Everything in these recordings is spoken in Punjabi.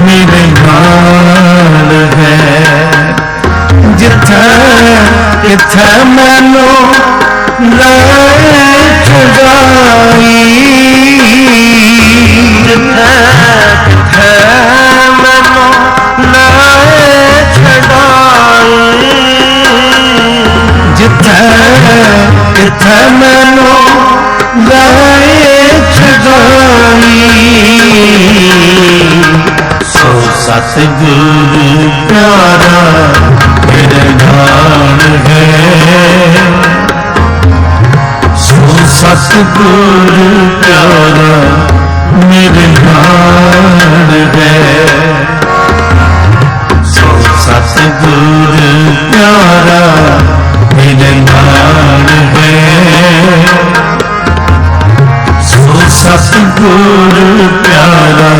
ਮੇਰੇ ਨਾਲ ਹੈ। ਜਿੱਥੇ ਜਿੱਥੇ ਮੈਨੂੰ ਲੈ ਚੜਾਈ ਜਿੱਥੇ ਜਿੱਥੇ ਮੈਨੂੰ ਲੈ ਚੜਾਈ ਜਿੱਥੇ ਜਿੱਥੇ ਮੈਨੂੰ ਸਤਿਗੁਰ ਪਿਆਰਾ, ਮੇਰੇ ਨਾਲ ਹੈ ਸੋ ਸਤਿਗੁਰ ਪਿਆਰਾ ਮੇਰੇ ਨਾਲ ਹੈ ਸੋ ਸਤਿਗੁਰ ਪਿਆਰਾ ਮੇਰੇ ਨਾਲ ਹੈ ਸੋ ਸਤਿਗੁਰ ਪਿਆਰਾ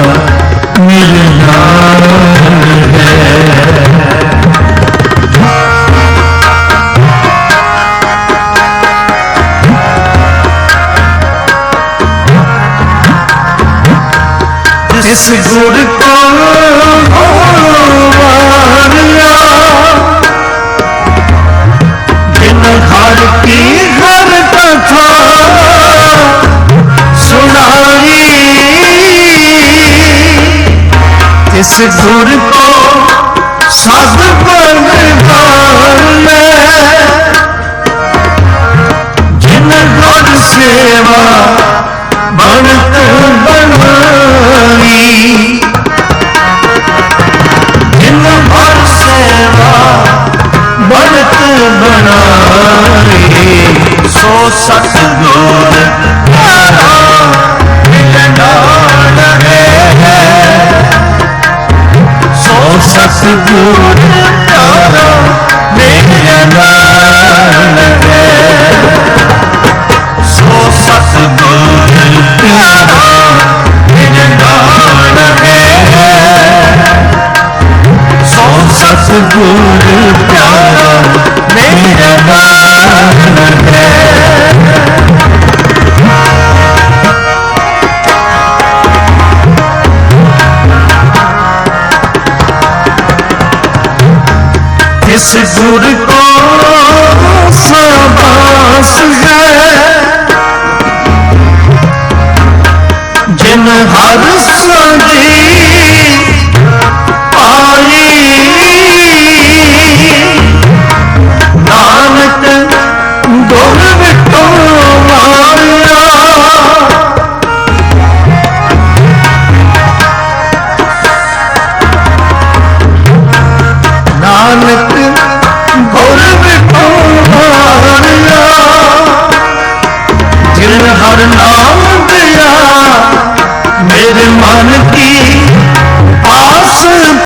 ਮੇਰੇ ਇਸ ਗੁਰ ਕੋ ਵਾਰਿਆ ਜਿਨ ਘਰ ਕੀ ਘਰ ਕਥਾ ਸੁਣਾਈ। ਇਸ ਗੁਰ ਕੋ ਸਦ ਬਨਵਾਨ ਜਿਨ ਸੋ ਸਤਿਗੁਰ किस गुर को शाबाश है जिन हर सदी ਹਰ ਨਾਮ ਦਿਆ ਮੇਰੇ ਮਨ ਕੀ